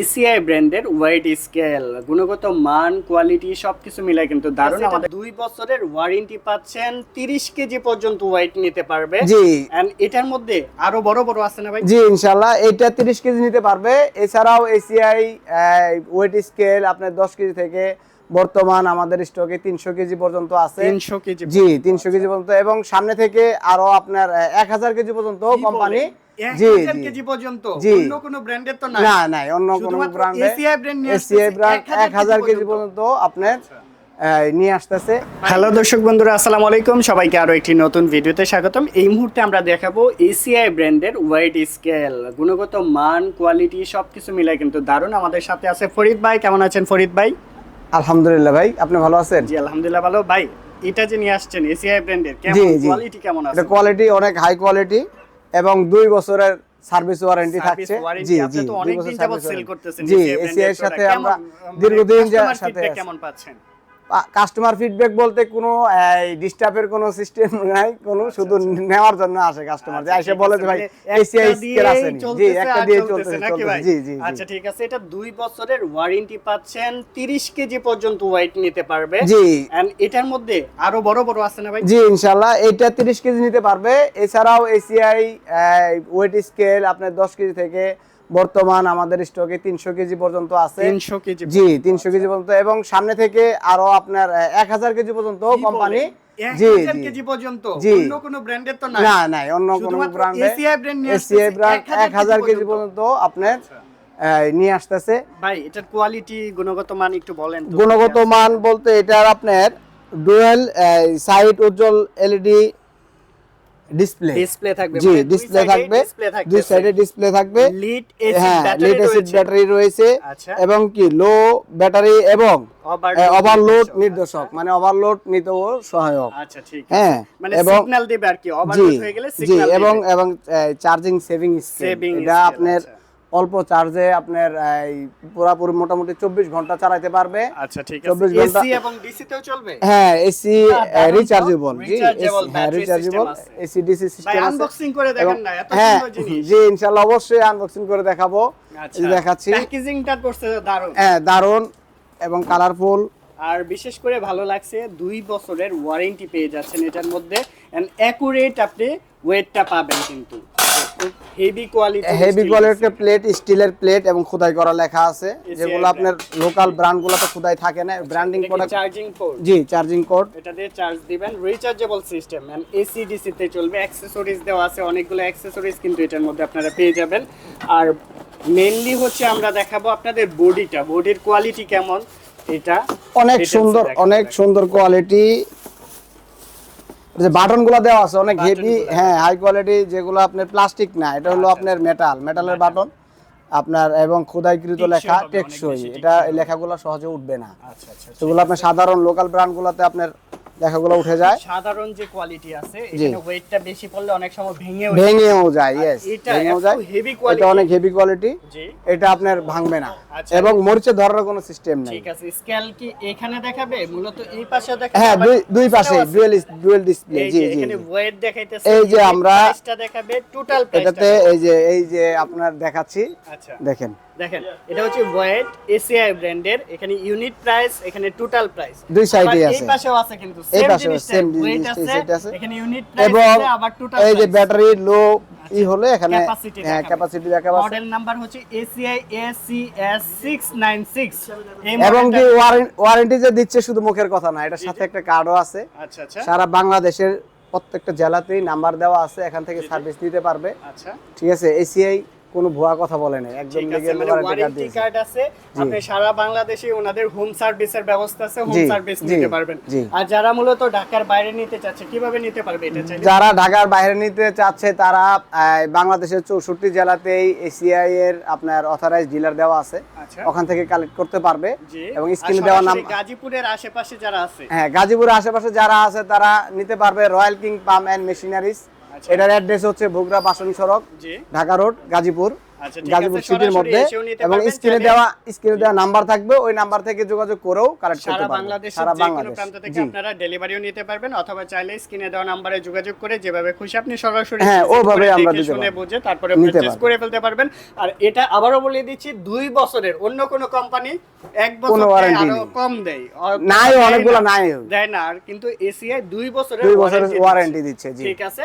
ACI ব্র্যান্ডের weight scale গুণগত মান কোয়ালিটি সবকিছু মিলাই কিন্তু দারুণ। আমাদের দুই বছরের ওয়ারেন্টি পাচ্ছেন তিরিশ কেজি পর্যন্ত ওয়েট নিতে পারবে। জি। এটার মধ্যে আরও বড় বড় আছে না ভাই? জি ইনশাল্লাহ এটা তিরিশ কেজি নিতে পারবে। এছাড়াও এসিআই ওয়েট স্কেল আপনার দশ কেজি থেকে বর্তমান আমাদের স্টকে তিনশো কেজি পর্যন্ত আছে। তিনশো কেজি জি তিনশো কেজি পর্যন্ত। এবং সামনে থেকে আরও আপনার এক হাজার কেজি পর্যন্ত কোম্পানি কেজি পর্যন্ত। অন্য কোনো ব্র্যান্ডের তো না না অন্য কোনো ব্র্যান্ডে ACI brand ACI brand 1000 KG KG পর্যন্ত। আপনার নিয়ে আসতেছে। হ্যালো দর্শক বন্ধুরা আসসালামু আলাইকুম। সবাইকে আরও একটি নতুন ভিডিওতে স্বাগতম। এই মুহূর্তে আমরা দেখাবো এসিআই ব্র্যান্ডের স্কেল গুণগত মান কোয়ালিটি সবকিছু মিলাই কিন্তু দারুণ আমাদের সাথে আছে ফরিদ ভাই। কেমন আছেন ফরিদ ভাই? আলহামদুলিল্লাহ ভাই আপনি ভালো আছেন? জি আলহামদুলিল্লাহ ভালো। ভাই এটা যে নিয়ে আসছেন এসিআই ব্র্যান্ডের কেমন। কোয়ালিটি কেমন আছে? কোয়ালিটি অনেক হাই কোয়ালিটি এবং দুই বছরের সার্ভিস ওয়ারেন্টি থাকছে। জি জি তো দুই অনেক বছর দিন যাবত সেল করতেছেন জি এসিআই এর সাথে আমরা কেমন, দীর্ঘদিন মানে যা- সাথে কেমন পাচ্ছেন? কাস্টমার ফিডব্যাক বলতে কোনো ডিস্টার্বের কোনো সিস্টেম নাই কোনো শুধু নেওয়ার জন্য আসে কাস্টমার যে আচ্ছা, এসে বলে যে ভাই এসিআই স্কেল আছে জি একটা দিয়ে চলতেছে? জি জি। আচ্ছা ঠিক আছে এটা দুই বছরের ওয়ারেন্টি পাচ্ছেন তিরিশ কেজি পর্যন্ত ওয়েট নিতে পারবে। জি। And এটার মধ্যে আরও বড় বড় আছে না ভাই? জি ইনশাল্লাহ এটা তিরিশ কেজি নিতে পারবে। এছাড়াও এসিআই ওয়েট স্কেল আপনার দশ কেজি থেকে বর্তমান আমাদের স্টকে তিনশো কেজি পর্যন্ত আছে। তিনশো কেজি জি তিনশো কেজি পর্যন্ত এবং সামনে থেকে আরও আপনার এক হাজার কেজি পর্যন্ত কোম্পানি জি জি। কেজি পর্যন্ত? অন্য কোনো ব্র্যান্ডের তো না না নাই অন্য কোনো ব্র্যান্ডে এসিআই এক হাজার কেজি পর্যন্ত। পর্যন্ত আপনার নিয়ে আসতেছে। ভাই এটার কোয়ালিটি গুণগত মান একটু বলেন গুণগত মান বলতে এটার আপনার ডুয়েল সাইড উজ্জ্বল এলইডি ডিসপ্লে ডিসপ্লে থাকবে জি মানে ডিসপ্লে থাকবে দুই সাইডে ডিসপ্লে থাকবে। লিড হ্যাঁ অ্যাসিড ব্যাটারি রয়েছে। আচ্ছা। এবং কি লো ব্যাটারি এবং ওভারলোড নির্দেশক। নির্দেশক মানে ওভারলোড নিতেও সহায়ক। আচ্ছা ঠিক হ্যাঁ মানে এবং সিগন্যাল দিবে আর কি ওভারলোড হয়ে গেলে সিগন্যাল এবং এবং চার্জিং সেভিং Saving এটা আপনার আচ্ছা। অল্প চার্জে আপনার এই, পুরাপুরি মোটামুটি চব্বিশ ঘণ্টা চালাতে পারবে। আচ্ছা ঠিক 24 আছে ঘন্টা- এসি এবং ডিসি তেও চলবে? হ্যাঁ এসি। রিচার্জেবল জি হ্যাঁ রিচার্জেবল এসি ডিসি সিস্টেম আছে। আনবক্সিং করে দেখেন না এত হ্যাঁ সুন্দর জিনিস। জি ইনশাআল্লাহ অবশ্যই আনবক্সিং করে দেখাবো। আচ্ছা দেখাচ্ছি। প্যাকেজিংটা করছে দারুণ। হ্যাঁ দারুণ এবং কালারফুল আর বিশেষ করে ভালো লাগছে দুই বছরের ওয়ারেন্টি পেয়ে যাচ্ছেন এটার মধ্যে। এন্ড অ্যাকুরেট আপনি ওয়েটটা পাবেন কিন্তু। হেভি কোয়ালিটি হেভি কোয়ালিটির প্লেট স্টিলের প্লেট এবং খোদাই করা লেখা আছে। যেগুলো আপনার লোকাল ব্র্যান্ডগুলোতে খোদাই থাকে না। ব্র্যান্ডিং প্রোডাক্ট চার্জিং পোর্ট জি চার্জিং কোড এটা দিয়ে চার্জ দিবেন। Rechargeable system and AC DC তে চলবে। অ্যাকসেসরিজ দেওয়া আছে। অনেকগুলো অ্যাকসেসরিজ কিন্তু এটার মধ্যে আপনারা পেয়ে যাবেন। আর মেইনলি হচ্ছে আমরা দেখাবো আপনাদের বডিটা বডির কোয়ালিটি কেমন? এটা অনেক সুন্দর অনেক সুন্দর কোয়ালিটি যে বাটনগুলো দেওয়া আছে অনেক হেভি হ্যাঁ হাই কোয়ালিটি যেগুলো আপনার প্লাস্টিক না এটা হলো আচ্ছা, আপনার মেটাল মেটালের বাটন। আপনার এবং খোদাইকৃত লেখা টেকসই এটা লেখাগুলো সহজে উঠবে না। আচ্ছা আচ্ছা সেগুলো আপনার সাধারণ লোকাল ব্র্যান্ডগুলোতে আপনার লেখাগুলো উঠে যায়। সাধারণ যে কোয়ালিটি আছে। এখানে ওয়েটটা বেশি পড়লে অনেক সময় ভেঙেও ভেঙেও যায় এটা ভেঙেও যায়। heavy এটা অনেক হেভি কোয়ালিটি জি। এটা আপনার ভাঙবে না। আচ্ছা। এবং মরিচে ধরার কোনো সিস্টেম নেই। ঠিক আছে স্কেল কি এখানে দেখাবে? মূলত এই পাশে দেখাবে হ্যাঁ দুই দুই পাশে। ডুয়েল ডুয়েল ডিসপ্লে জি জি এখানে ওয়েট দেখাইতেছে এই যে আমরা- প্রাইসটা দেখাবে টোটাল এটাতে এই যে এই যে আপনার দেখাচ্ছি। আচ্ছা। দেখেন। দেখেন এটা হচ্ছে ওয়েট এসিআই ব্র্যান্ডের এখানে ইউনিট প্রাইস এখানে টোটাল প্রাইস দুই সাইডেই এই আছে। পাশেও আছে কিন্তু এই জিনিসটা সেম জিনিস আছে ইউনিট প্রাইস এবং আবার টোটাল এই যে ব্যাটারি লো ই হলে এখানে হ্যাঁ ক্যাপাসিটি আছে। মডেল নাম্বার হচ্ছে 696 এবং কি ওয়ারেন্টি যে দিচ্ছে শুধু মুখের কথা না এটার সাথে একটা কার্ডও আছে। আচ্ছা আচ্ছা। সারা বাংলাদেশের প্রত্যেকটা জেলাতেই নাম্বার দেওয়া আছে এখান থেকে সার্ভিস নিতে পারবে। আচ্ছা। ঠিক আছে এসিআই কোনো ভুয়া কথা বলে নাই। একদম মানে ওয়ারেন্টি কার্ড আছে। আপনি সারা বাংলাদেশে ওনাদের হোম সার্ভিসের ব্যবস্থা আছে হোম সার্ভিস নিতে পারবেন। আর যারা মূলত ঢাকার বাইরে নিতে চাচ্ছে কীভাবে নিতে পারবে এটা যারা ঢাকার বাইরে নিতে চাচ্ছে তারা বাংলাদেশের চৌষট্টি জেলাতেই এসিআই এর আপনার অথরাইজ ডিলার দেওয়া আছে। আচ্ছা। ওখান থেকে কালেক্ট করতে পারবে এবং স্ক্রিনে দেওয়া নাম গাজীপুরের আশেপাশে যারা আছে? হ্যাঁ গাজীপুরের আশেপাশে যারা আছে তারা নিতে পারবে Royal King Palm and Machineries. এটার অ্যাড্রেস হচ্ছে ভুগরা বাসন সড়ক ঢাকা রোড গাজীপুর। আচ্ছা, গাজীপুর সিটির মধ্যে এবং স্ক্রিনে দেওয়া স্ক্রিনে দেওয়া নাম্বার থাকবে ওই নাম্বার থেকে যোগাযোগ করেও কালেক্ট করতে পারবেন। সারা বাংলাদেশ। প্রান্ত থেকে আপনারা ডেলিভারিও নিতে পারবেন অথবা চাইলে স্ক্রিনে দেওয়া নাম্বারে যোগাযোগ করে যেভাবে খুশি আপনি সরাসরি হ্যাঁ, ওভাবে আমরা দিতে শুনে। বুঝে তারপরে পারচেজ করে ফেলতে পারবেন। আর এটা আবারও বলে দিচ্ছি দুই বছরের অন্য কোনো কোম্পানি এক বছর আরও কম দেয়। নাই অনেকগুলো নাই। দেয় না আর কিন্তু এসিআই দুই বছরের দুই বছরের ওয়ারেন্টি দিচ্ছে। দিচ্ছে ঠিক আছে